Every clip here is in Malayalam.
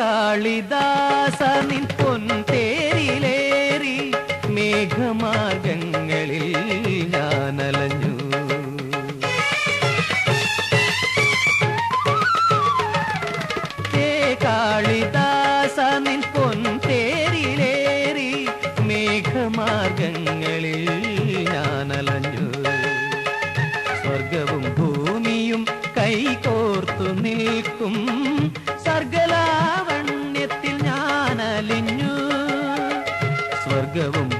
காளிதாசனின் பொன் സ്വർഗവും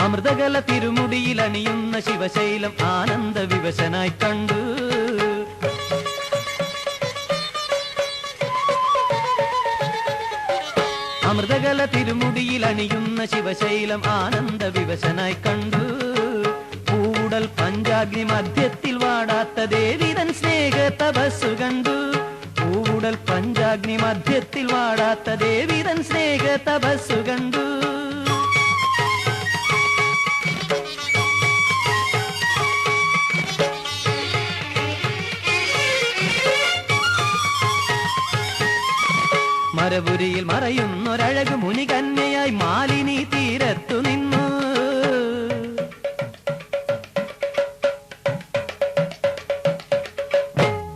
അമൃതകല തിരുമുടിയിൽ അണിയുന്ന ശിവശൈലം ആനന്ദ വിവശനായി കണ്ടു. അമൃതകല തിരുമുടിയിൽ അണിയുന്ന ശിവശൈലം ആനന്ദ വിവശനായി കണ്ടു. കൂടൽ പഞ്ചാഗ്നി മധ്യത്തിൽ വാടാത്ത ദേവിതൻ സ്നേഹ തപസ്സു കണ്ടു. കൂടൽ പഞ്ചാഗ്നി മധ്യത്തിൽ വാടാത്ത ദേവിതൻ സ്നേഹ തപസ്സു കണ്ടു. മരപുരിയിൽ മറയുന്നൊരഴകു മുനികന്യയായി മാലിനി തീരത്തു നിന്നു.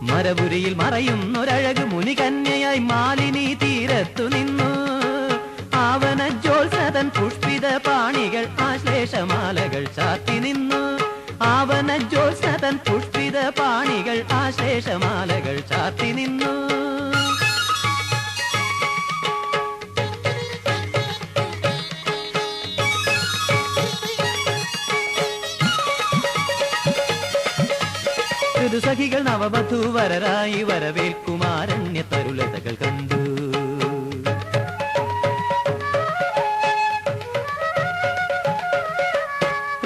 മരപുരിയിൽ മറയുന്നൊരഴകു മുനികന്യയായി മാലിനി തീരത്തു നിന്നു. ആവന ജോത്സതൻ പുഷ്പിത പാണികൾ ആശ്ലേഷമാലകൾ ചാത്തി നിന്നു. ആവന ജോത്സതൻ പുഷ്പിത പാണികൾ ആശ്ലേഷമാലകൾ ചാത്തി നിന്നു. ഋതുസഖികൾ നവവധൂവരരായി വരവേൽക്കുമാരണ്യ തരുലതകൾ കണ്ടു.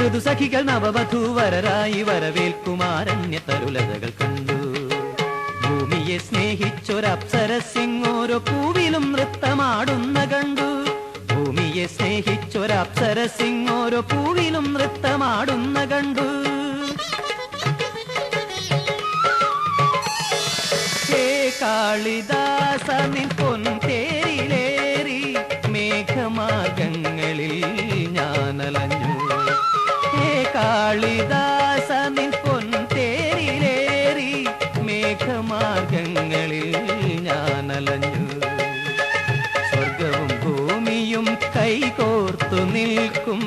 ഋതുസഖികൾ നവവധൂവരരായി വരവേൽക്കുമാരണ്യ തരുലതകൾ കണ്ടു. ഭൂമിയെ സ്നേഹിച്ചൊരപ്സരസിങ്ങോരോ പൂവിലും നൃത്തമാടുന്ന കണ്ടു. ഭൂമിയെ സ്നേഹിച്ചൊരപ്സരസിങ്ങോരോ പൂവിലും നൃത്തമാടുന്ന കണ്ടു. കാളിദാസ നിൻ പൊൻതേരിലേറി മേഘമാർഗങ്ങളിൽ ഞാനലഞ്ഞു. ഹേ കാളിദാസ നിൻ പൊൻതേരിലേറി മേഘമാർഗങ്ങളിൽ ഞാനലഞ്ഞു. സ്വർഗവും ഭൂമിയും കൈകോർത്തു നിൽക്കും